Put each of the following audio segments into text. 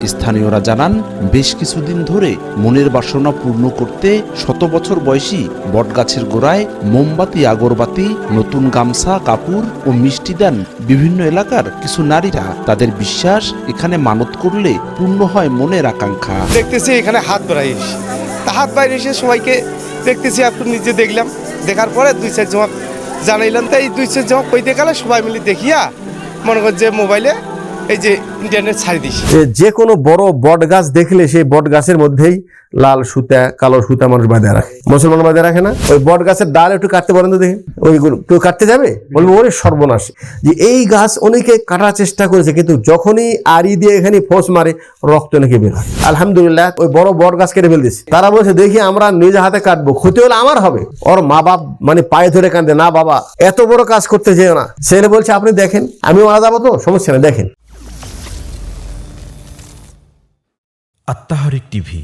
স্থানীয়রা জানান, বেশ কিছুদিন ধরে মনের বাসনা পূর্ণ করতে শত বছর বয়সী বটগাছের গোড়ায় মোমবাতি, আগরবাতি, নতুন গামছা, কাপড় ও মিষ্টি দেন বিভিন্ন এলাকার কিছু নারীরা। তাদের বিশ্বাস, এখানে মানত করলে পূর্ণ হয় মনের আকাঙ্ক্ষা। দেখতেছি এখানে হাত বাড়াই তা হাত বাইরে এসে সবাইকে দেখতেছি, একটু নিজে দেখলাম। দেখার পরে দুই চার জমা জানাইলাম। তাই দুই চার জমা কই দেখালে সবাই মিলে দেখিয়া মনে কর যে মোবাইলে এই যে ইন্টারনেট ছাড়ি দিছি যে কোনো বড় বট গাছ দেখলে সেই বট গাছের মধ্যেই লাল সুতা, কালো সুতা মানুষ বাঁধে রাখে। মুসলমান বাঁধে রাখে না? ওই বট গাছের ডাল একটু কাটতে পারেন তো দেখে। ওইগুলো কেউ কাটতে যাবে? বলব, ওরে সর্বনাশ। যে এই গাছ অনেকে কাটার চেষ্টা করেছে, কিন্তু যখনই আড়ি দিয়ে এখানে ফোঁস মারে, রক্ত নাকি বের হয়। আলহামদুলিল্লাহ, ওই বড় বট গাছ কেটে ফেল দিয়েছে তারা বলছে, দেখি, আমরা নিজে হাতে কাটবো। ক্ষতি হলে আমার হবে। ওর মা বাপ মানে পায়ে ধরে কাঁদে, না বাবা, এত বড় কাজ করতে যেও না। ছেলে বলছে, আপনি দেখেন আমি মারা যাব তো? সমস্যা না দেখেন। আত্মাহারিক টিভি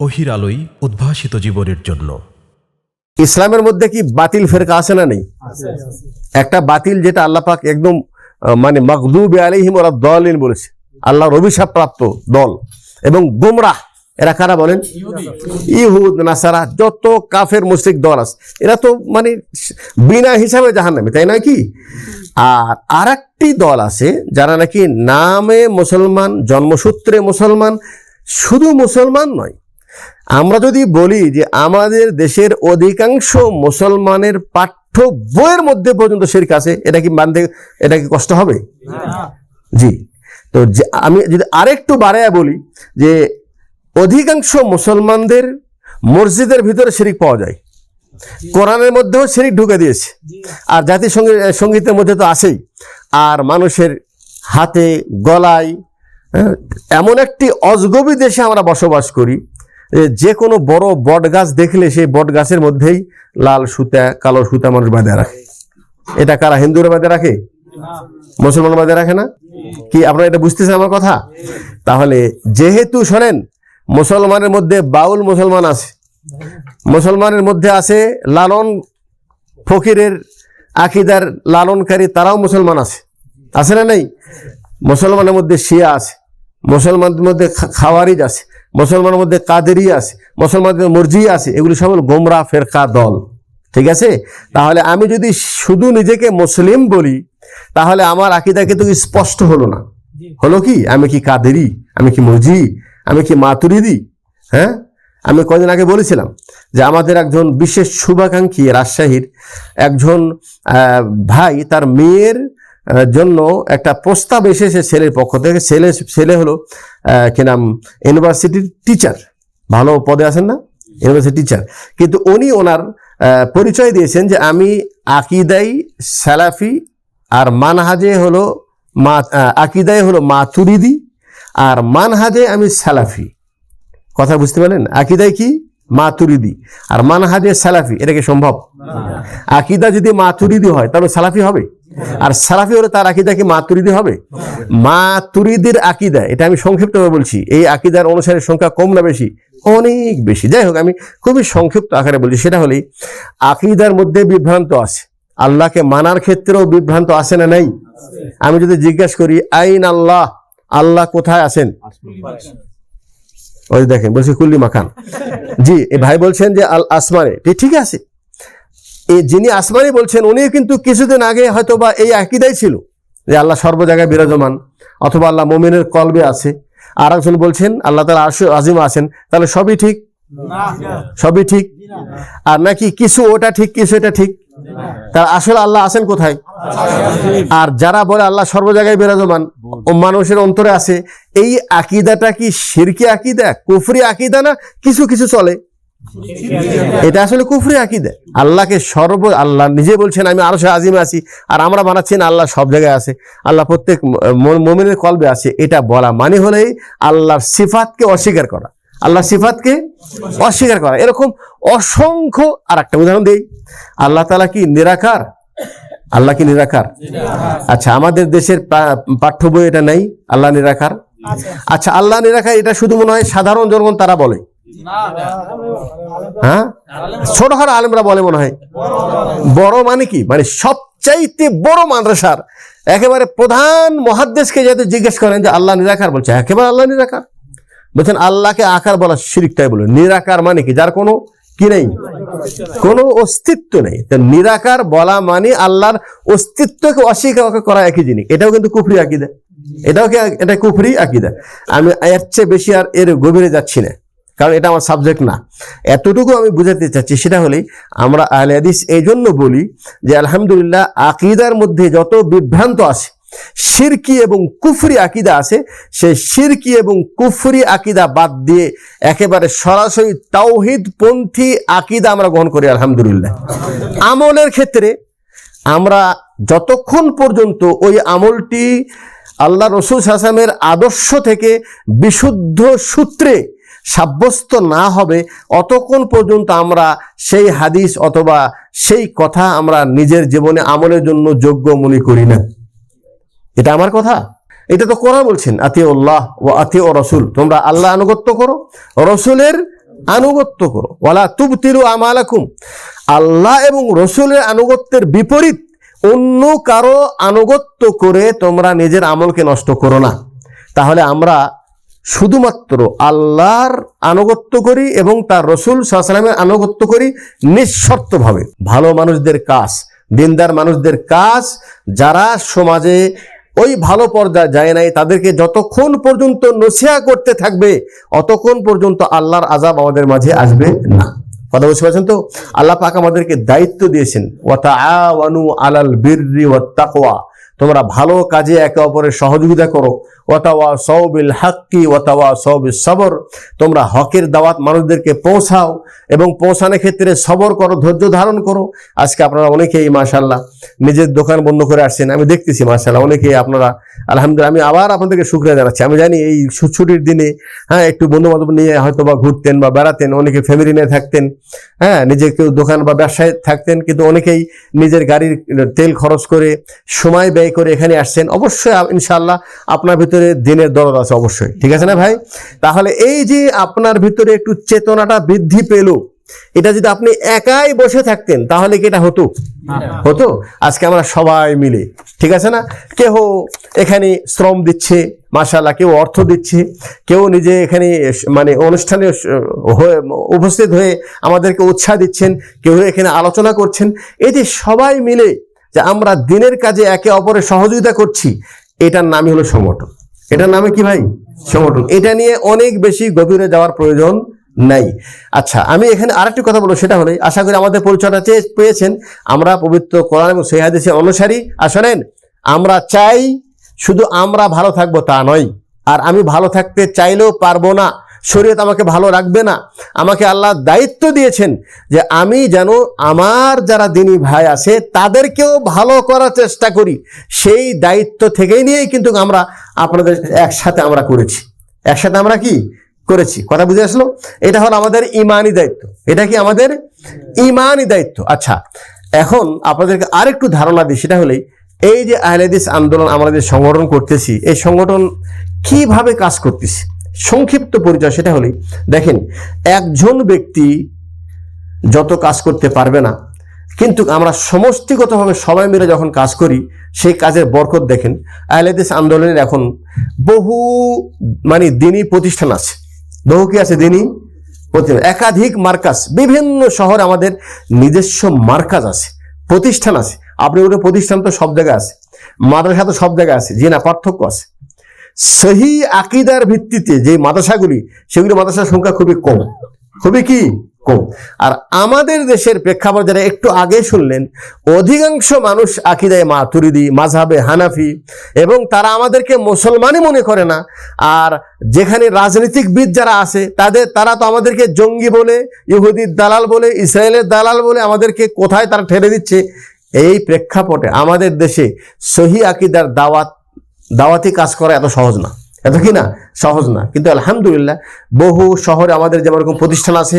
অহির আলোই উদ্ভাসিত জীবনের জন্য। ইসলামের মধ্যে কি বাতিল ফেরকা আছে না নেই? একটা বাতিল যেটা আল্লাহ পাক একদম মানে মকদুব আলিহিম ওরা দলিন বলেছে। আল্লাহর অভিশাপ প্রাপ্ত দল এবং গুমরাহ এরা কারা বলেন? ইহুদ। নাসারা যত কাফের মুশরিক দল আছে এরা তো মানে বিনা হিসাবে জাহান নামে তাই নয় কি? আর আরেকটি দল আছে যারা নাকি নামে মুসলমান জন্মসূত্রে মুসলমান শুধু মুসলমান নয়। আমরা যদি বলি যে আমাদের দেশের অধিকাংশ মুসলমানের পাঠ্য বইয়ের মধ্যে পর্যন্ত শিরক আছে, এটা কি মানতে, এটা কি কষ্ট হবে? জি। তো আমি যদি আরেকটু বাড়াইয়া বলি যে অধিকাংশ মুসলমানদের মসজিদের ভিতরে শিরিক পাওয়া যায়। কোরআনের মধ্যেও শিরিক ঢুকে দিয়েছে। আর জাতীয় সংগীত সঙ্গীতের মধ্যে তো আছেই। আর মানুষের হাতে, গলায় এমন একটি অজগবি দেশে আমরা বসবাস করি, যে যে কোনো বড় বট গাছ দেখলে সেই বট গাছের মধ্যেই লাল সুতা, কালো সুতা মানুষ বাঁধে রাখে। এটা কারা, হিন্দুরা বাঁধে রাখে? মুসলমান বাঁধে রাখে না? কি, আপনারা এটা বুঝতেছেন আমার কথা? তাহলে যেহেতু শোনেন, মুসলমানের মধ্যে বাউল মুসলমান আছে, মুসলমানের মধ্যে আছে লালন ফকিরের আকিদার লালনকারী তারাও মুসলমান আছে। আছে না নেই? মুসলমানের মধ্যে শিয়া আছে। মুসলমানদের মধ্যে খাওয়ারিজ আছে মুসলমানের মধ্যে কাদেরি আছে মুসলমানদের মর্জি আছে এগুলি সব হলো গোমরা ফেরকা দল। ঠিক আছে? তাহলে আমি যদি শুধু নিজেকে মুসলিম বলি তাহলে আমার আকিদা কিন্তু স্পষ্ট হলো না। হলো কি? আমি কি কাদেরি? আমি কি মর্জি আমি কি মাতুরিদি? হ্যাঁ? আমি কদিন আগে বলেছিলাম যে আমাদের একজন বিশেষ শুভাকাঙ্ক্ষী রাজশাহীর একজন ভাই তার মেয়ের জন্য একটা প্রস্তাব এসেছে ছেলের পক্ষ থেকে। ছেলে ছেলে হলো কি নাম? ইউনিভার্সিটির টিচার ভালো পদে আছেন না? ইউনিভার্সিটি টিচার কিন্তু উনি ওনার পরিচয় দিয়েছেন যে আমি আকিদাই সালাফি আর মানহাজে হলো মা আহ, আকিদায় হলো মাতুরিদি আর মানহাজে আমি সালাফি। কথা বুঝতে পারলেন? আকিদায় কি? মাতুরিদি আর মানহাজে সালাফি। এটা কি সম্ভব? আকিদা যদি মাতুরিদি হয় তাহলে সালাফি হবে? আর সালাফি হলে তার আকিদা কি মাতুরিদি হবে? মাতুরিদির আকিদা, এটা আমি সংক্ষিপ্তভাবে বলছি। এই আকিদার অনুসারীর সংখ্যা কম না বেশি? অনেক বেশি। যাই হোক, আমি খুবই সংক্ষিপ্ত আকারে বলছি। সেটা হলেই, আকিদার মধ্যে বিভ্রান্ত আছে। আল্লাহকে মানার ক্ষেত্রেও বিভ্রান্ত আছে না নাই? আমি যদি জিজ্ঞাসা করি, আইন আল্লাহ আল্লাহ কোথায় আছেন? ওই দেখেন, বলছি কুল্লি মাখান জি ভাই বলছেন যে আল আসমানে ঠিক- আছে। যিনি আসমানি বলছেন, উনিও কিন্তু কিছুদিন আগে হয়তো বা এই আকিদাই ছিল যে আল্লাহ সর্ব জায়গায় বিরাজমান অথবা আল্লাহ মোমিনের কলবে আছে। আর একজন বলছেন, আল্লাহ তালা আরশ আজিম আছেন, তাহলে সবই ঠিক? সবই ঠিক? আর নাকি কিছু ওটা ঠিক, কিছু এটা ঠিক? তার আসলে আল্লাহ আছেন কোথায়? আর যারা বলে আল্লাহ সর্ব জায়গায় বিরাজমান, ও মানুষের অন্তরে আছে, এই আকিদাটা কি শিরকি আকিদা, কুফরি আকিদা না কিছু কিছু চলে? এটা আসলে কুফরি আকিদা। আল্লাহকে সর্ব আল্লাহ নিজে বলছেন আমি আরও আজিমে আছি আর আমরা বানাচ্ছি না আল্লাহ সব জায়গায় আছে। আল্লাহ প্রত্যেক মোমিনের কলবে আছে এটা বলা মানে হলেই আল্লাহর সিফাতকে অস্বীকার করা। আল্লাহ সিফাতকে অস্বীকার করা। এরকম অসংখ্য আর একটা উদাহরণ দেই। আল্লাহ তালা কি নিরাকার? আল্লাহ কি নিরাকার? আচ্ছা আমাদের দেশের পাঠ্য বই এটা নেই আল্লাহ নিরাকার? আচ্ছা আল্লাহ নিরাকার এটা শুধু মনে হয় সাধারণ জনগণ তারা বলে। হ্যাঁ? ছোটখাটো আলেমরা বলে মনে হয়। বড় মানে কি? মানে সবচাইতে বড় মাদ্রাসার একেবারে প্রধান মহাদ্দেশকে যাতে জিজ্ঞেস করেন যে আল্লাহ নিরাকার বলছে, একেবারে আল্লাহ নিরাকার। বলছেন, আল্লাহকে আকার বলা শিরিক তাই বলে নিরাকার মানে কি? যার কোনো কি নেই? কোনো অস্তিত্ব নেই। তো নিরাকার বলা মানে আল্লাহর অস্তিত্বকে অস্বীকার করা একই জিনিস। এটাও কিন্তু কুফরি আকিদা। এটাও কি এটা কুফরি আকিদা। আমি এর চেয়ে বেশি আর এর গভীরে যাচ্ছি না। কারণ এটা আমার সাবজেক্ট না। এতটুকু আমি বুঝাতে চাচ্ছি, সেটা হলেই আমরা আহলে হাদিস এই জন্য বলি যে, আলহামদুলিল্লাহ, আকিদার মধ্যে যত বিভ্রান্ত আছে শিরকি এবং কুফরি আকিদা আছে, সেই শিরকি এবং কুফরি আকিদা বাদ দিয়ে একেবারে সরাসরি তাওহিদ পন্থী আকিদা আমরা গ্রহণ করি, আলহামদুলিল্লাহ। আমলের ক্ষেত্রে আমরা যতক্ষণ পর্যন্ত ওই আমলটি আল্লাহ রসুল হাসামের আদর্শ থেকে বিশুদ্ধ সূত্রে সাব্যস্ত না হবে অতক্ষণ পর্যন্ত আমরা সেই হাদিস অথবা সেই কথা আমরা নিজের জীবনে আমলের জন্য যোগ্য মনে করি না। এটা আমার কথা? এটা তো কোরআন বলছেন, আতিউল্লাহ ও আতিউ রসুল। তোমরা আল্লাহ আনুগত্য করো, রসুলের আনুগত্য করো। ওয়ালা তুবতিলু আমালাকুম। আল্লাহ এবং রসুলের আনুগত্যের বিপরীত অন্য কারও আনুগত্য করে তোমরা নিজের আমলকে নষ্ট করো না। তাহলে আমরা শুধুমাত্র আল্লাহর আনুগত্য করি এবং তার রসুল সাল্লামের আনুগত্য করি নিঃশর্তভাবে। ভালো মানুষদের কাজ, দিনদার মানুষদের কাজ, যারা সমাজে ওই ভালো পর্যায়ে যায় নাই, তাদেরকে যতক্ষণ পর্যন্ত নসিহা করতে থাকবে, অতক্ষণ পর্যন্ত আল্লাহর আজাব আমাদের মাঝে আসবে না। কথা বুঝতে পারছেন তো? আল্লাহ পাক আমাদেরকে দায়িত্ব দিয়েছেন আলাল তাকওয়া। তোমরা ভালো কাজে একে অপরের সহযোগিতা করো ওয়াতাওয়া সৌবিল হাক্কি, ওয়াতাওয়া সৌবিল সবর। তোমরা হকের দাওয়াত মানুষদেরকে পৌঁছাও এবং পৌঁছানোর ক্ষেত্রে সবর করো, ধৈর্য ধারণ করো। আজকে আপনারা অনেকেই মাশাল্লাহ নিজের দোকান বন্ধ করে আসছেন। আমি দেখতেছি মাশাল্লাহ অনেকেই আপনারা, আলহামদুলিল্লাহ, আমি আবার আপনাদেরকে শুক্রিয়া জানাচ্ছি। আমি জানি এই ছুটির দিনে হ্যাঁ একটু বন্ধু বান্ধব নিয়ে হয়তো বা ঘুরতেন বা বেড়াতেন, অনেকে ফ্যামিলি নিয়ে থাকতেন হ্যাঁ নিজে কেউ দোকান বা ব্যবসায় থাকতেন, কিন্তু অনেকেই নিজের গাড়ির তেল খরচ করে, সময় ব্যয় করে এখানে আসছেন। অবশ্যই ইনশাআল্লাহ, আপনার ভিতরে দিনের দরদ আছে অবশ্যই। ঠিক আছে না ভাই? তাহলে এই যে আপনার ভিতরে একটু চেতনাটা বৃদ্ধি পেল এটা যদি আপনি একাই বসে থাকতেন তাহলে কি এটা হতো? হতো? আজকে আমরা সবাই মিলে ঠিক আছে না? কেউ এখানে শ্রম দিচ্ছে মাশাল্লাহ কেউ অর্থ দিচ্ছে কেউ নিজে এখানে মানে অনুষ্ঠানে হয়ে উপস্থিত হয়ে আমাদেরকে উৎসাহ দিচ্ছেন কেউ এখানে আলোচনা করছেন। এই যে সবাই মিলে যে আমরা দিনের কাজে একে অপরের সহযোগিতা করছি এটার নামই হলো সংগঠন এটার নামে কি ভাই? সংগঠন। এটা নিয়ে অনেক বেশি গভীরে যাওয়ার প্রয়োজন নাই। আচ্ছা আমি এখানে আরেকটি কথা বলব, সেটা হলে, আশা করি আমাদের পরিচয়টা চেয়ে পেয়েছেন। আমরা পবিত্র কোরআন এবং সহিদের অনুসারী। আসলেন আমরা চাই শুধু আমরা ভালো থাকব তা নয়। আর আমি ভালো থাকতে চাইলেও পারব না। শরীয়ত আমাকে ভালো রাখবে না। আমাকে আল্লাহ দায়িত্ব দিয়েছেন যে আমি যেন আমার যারা দিনী ভাই আছে, তাদেরকেও ভালো করার চেষ্টা করি। সেই দায়িত্ব থেকেই নিয়েই কিন্তু আমরা আপনাদের একসাথে আমরা করেছি। একসাথে আমরা কি করেছি? কথা বুঝে আসলো? এটা হলো আমাদের ইমানি দায়িত্ব। এটা কি আমাদের ইমানি দায়িত্ব? আচ্ছা এখন আপনাদেরকে আরেকটু ধারণা দিই, সেটা হলেই এই যে আহলেদিস আন্দোলন আমরা যে সংগঠন করতেছি, এই সংগঠন কীভাবে কাজ করতেছি? সংক্ষিপ্ত পরিচয় সেটা হলেই, দেখেন, একজন ব্যক্তি যত কাজ করতে পারবে না, কিন্তু আমরা সমষ্টিগতভাবে সবাই মিলে যখন কাজ করি, সেই কাজের বরকত দেখেন আহলেদিস আন্দোলনের এখন বহু মানে দিনই প্রতিষ্ঠান আছে। বহু কি আছে দিনই প্রতিষ্ঠান? একাধিক মার্কাজ, বিভিন্ন শহর আমাদের নিজস্ব মার্কাজ আছে, প্রতিষ্ঠান আছে। আপনি ওটা প্রতিষ্ঠান তো সব জায়গায় আছে, মাদ্রাসা তো সব জায়গায় আছে যে না পার্থক্য আছে। সহি আকিদার ভিত্তিতে যে মাদ্রাসাগুলি, সেগুলি মাদ্রাসার সংখ্যা খুবই কম। খুবই কি? কম। আর আমাদের দেশের প্রেক্ষাপট যারা একটু আগে শুনলেন, অধিকাংশ মানুষ আকিদায় মাতুরিদি মাঝাবে হানাফি, এবং তারা আমাদেরকে মুসলমানই মনে করে না। আর যেখানে রাজনীতিকবিদ যারা আছে, তাদের, তারা তো আমাদেরকে জঙ্গি বলে, ইহুদির দালাল বলে, ইসরায়েলের দালাল বলে আমাদেরকে কোথায় তারা ঠেলে দিচ্ছে? এই প্রেক্ষাপটে আমাদের দেশে সহি আকিদার দাওয়াত দাওয়াতি কাজ করা এত সহজ না। এত কি না? সহজ না। কিন্তু আলহামদুলিল্লাহ বহু শহরে আমাদের যেমন প্রতিষ্ঠান আছে,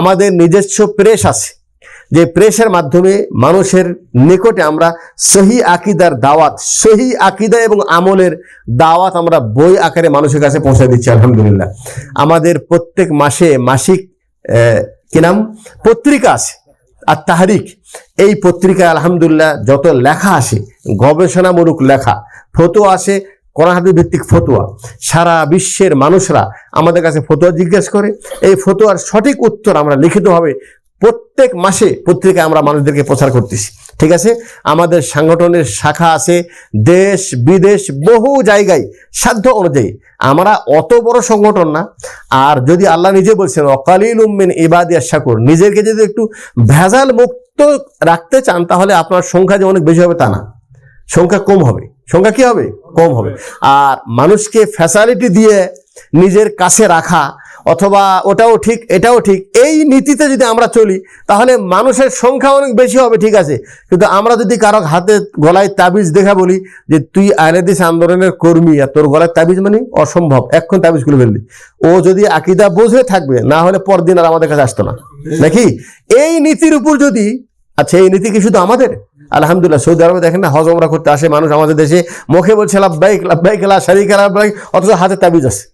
আমাদের নিজস্ব প্রেস আছে, যে প্রেসের মাধ্যমে মানুষের নিকটে আমরা সহি আকিদার দাওয়াত, সহি আকিদা এবং আমলের দাওয়াত আমরা বই আকারে মানুষের কাছে পৌঁছে দিচ্ছি, আলহামদুলিল্লাহ। আমাদের প্রত্যেক মাসে মাসিক কি নাম? পত্রিকা আছে আর তাহারিক এই পত্রিকায় আলহামদুলিল্লাহ যত লেখা আসে গবেষণামূলক লেখা ফটো আসে কোরআন হাদিস ভিত্তিক ফতোয়া। সারা বিশ্বের মানুষরা আমাদের কাছে ফতোয়া জিজ্ঞেস করে। এই ফতোয়ার সঠিক উত্তর আমরা লিখিতভাবে প্রত্যেক মাসে পত্রিকায় আমরা মানুষদেরকে প্রচার করতেছি। ঠিক আছে? আমাদের সাংগঠনের শাখা আছে, দেশ, বিদেশ, বহু জায়গায় সাধ্য অনুযায়ী। আমরা অত বড় সংগঠন না। আর যদি আল্লাহ নিজে বলছেন অকালিল উম্মিন ইবাদিয়া শাকুর নিজেকে যদি একটু ভেজাল মুক্ত রাখতে চান, তাহলে আপনার সংখ্যা যে অনেক বেশি হবে তা না। সংখ্যা কম হবে। সংখ্যা কি হবে? কম হবে। আর মানুষকে ফ্যাসিলিটি দিয়ে নিজের কাছে রাখা অথবা ওটাও ঠিক, এটাও ঠিক, এই নীতিতে যদি আমরা চলি, তাহলে মানুষের সংখ্যা অনেক বেশি হবে, ঠিক আছে? কিন্তু আমরা যদি কারও হাতে গলায় তাবিজ দেখা বলি যে, তুই আয়নাদিস আন্দোলনের কর্মী, আর তোর গলায় তাবিজ মানে অসম্ভব এক্ষণ তাবিজ খুলে ফেললি ও যদি আকিদা বোঝে থাকবে, না হলে পরদিন আর আমাদের কাছে আসতো না। নাকি? এই নীতির উপর যদি আচ্ছা এই নীতি কি শুধু আমাদের? আলহামদুলিল্লাহ সৌদি আরবে দেখেন না হজ ওমরা করতে আসে মানুষ আমাদের দেশে মুখে বলছে লাভবাইক লাভবাইক লা শারিক লাভবাইক অথচ হাতে তাবিজ আছে।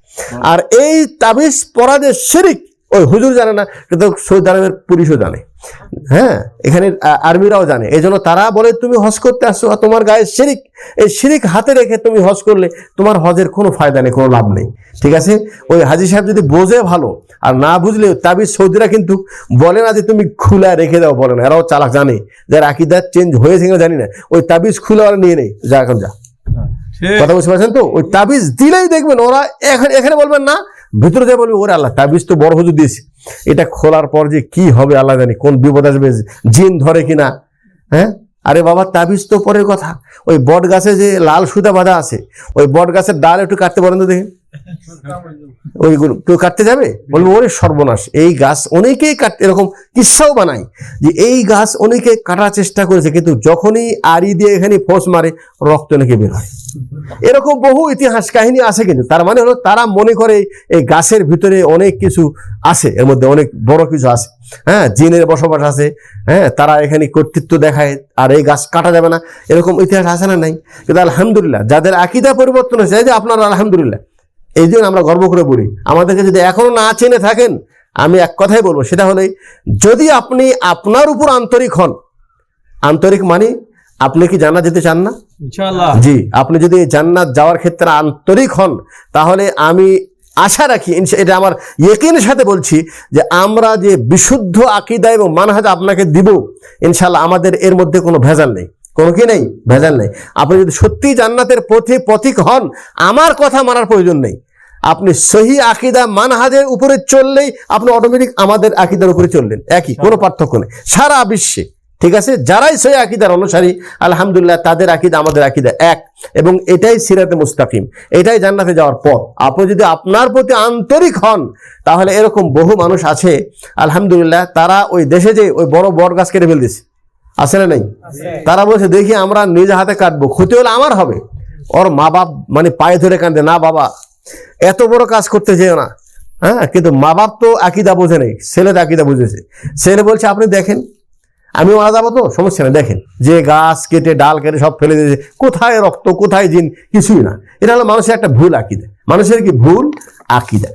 আর এই তাবিজ পরাদের শিরিক। ওই হুজুর জানে না কিন্তু সৌদি আরবের পুলিশও জানে। হ্যাঁ এখানে আর্মিরাও জানে। এই জন্য তারা বলে তুমি হজ করতে আসছো আর তোমার গায়ে শিরিক এই শিরিক হাতে রেখে তুমি হজ করলে তোমার হজের কোনো ফায়দা নেই কোনো লাভ নেই। ঠিক আছে? ওই হাজি সাহেব যদি বোঝে ভালো আর না বুঝলে তাবিজ সৌদিরা কিন্তু বলে না যে তুমি খুলা রেখে দাও বলে না। এরাও চালাক জানে। যার আকিদা চেঞ্জ হয়েছে কিনা জানি না। ওই তাবিজ খুলে ওরা নিয়ে নেই। যা এখন যা। কথা বুঝতে পারছেন তো? ওই তাবিজ দিলেই দেখবেন ওরা এখানে এখানে বলবেন না ভিতরে যা বলবে ওরে আল্লাহ, তাবিজ তো বড় হুজুর দিয়েছি। এটা খোলার পর যে কি হবে আল্লাহ জানি, কোন বিপদ আসবে, জিন ধরে কিনা হ্যাঁ? আরে বাবা, তাবিজ তো পরের কথা। ওই বট গাছে যে লাল সুতা বাঁধা আছে, ওই বট গাছের ডাল একটু কাটতে পারেন তো দেখে। ওইগুলো কেউ কাটতে যাবে? বলব, ওরে সর্বনাশ, এই গাছ অনেকেই কাটতে এরকম কিচ্ছাও বানায় যে এই গাছ অনেকে কাটার চেষ্টা করেছে, কিন্তু যখনই আড়ি দিয়ে এখানে ফোঁস মারে, রক্ত নাকি বের হয়। এরকম বহু ইতিহাস কাহিনী আছে কিন্তু, তার মানে হলো তারা মনে করে এই গাছের ভিতরে অনেক কিছু আছে, এর মধ্যে অনেক বড় কিছু আছে। হ্যাঁ জিনের বসবাস আছে হ্যাঁ তারা এখানে কর্তৃত্ব দেখায়, আর এই গাছ কাটা যাবে না, এরকম ইতিহাস আছে না নাই? কিন্তু আলহামদুলিল্লাহ, যাদের আকিদা পরিবর্তন হয়েছে যে আপনারা আলহামদুলিল্লাহ এই জন্য আমরা গর্ব করে বলি। আমাদেরকে যদি এখনও না চেনে থাকেন আমি এক কথাই বলব সেটা হলে যদি আপনি আপনার উপর আন্তরিক হন আন্তরিক মানে আপনি কি জান্নাত যেতে চান না? জি আপনি যদি জান্নাত যাওয়ার ক্ষেত্রে আন্তরিক হন তাহলে আমি আশা রাখি এটা আমার ইয়েকিনের সাথে বলছি যে আমরা যে বিশুদ্ধ আকিদা এবং মানহাজ আপনাকে দিব ইনশাল্লাহ আমাদের এর মধ্যে কোনো ভেজাল নেই। কোনো কি নেই? ভেজাল নেই। আপনি যদি সত্যি জান্নাতের পথে পথিক হন আমার কথা মানার প্রয়োজন নেই। আপনি সহি আকিদা মানহাজের উপরে চললেই আপনি অটোমেটিক আমাদের আকিদার উপরে চললেন। একই কোনো পার্থক্য নেই। সারা বিশ্বে ঠিক আছে? যারাই সহি আকিদার অনুসারী আলহামদুলিল্লাহ তাদের আকিদা আমাদের আকিদা এক এবং এটাই সিরাতে মুস্তাকিম। এটাই জান্নাতে যাওয়ার পথ। আপনি যদি আপনার প্রতি আন্তরিক হন তাহলে এরকম বহু মানুষ আছে আলহামদুলিল্লাহ তারা ওই দেশে যে ওই বড় বট গাছ কেটে ফেলতেছে। আছে না নেই? তারা বলছে দেখি আমরা নিজ হাতে কাটবো ক্ষতি হলে আমার হবে। ওর মা বাপ মানে পায়ে ধরে কাঁদে না বাবা এত বড় কাজ করতে যেও না। হ্যাঁ? কিন্তু মা বাপ তো আকিদা বোঝে নেই, ছেলে তো আকিদা বুঝেছে। ছেলে বলছে, আপনি দেখেন, আমি মারা যাব তো? সমস্যা নেই, দেখেন। যে গাছ কেটে, ডাল কেটে সব ফেলে দিয়েছে, কোথায় রক্ত, কোথায় জিন? কিছুই না। এটা হলো মানুষের একটা ভুল আকিদা। মানুষের কি ভুল? আকিদা।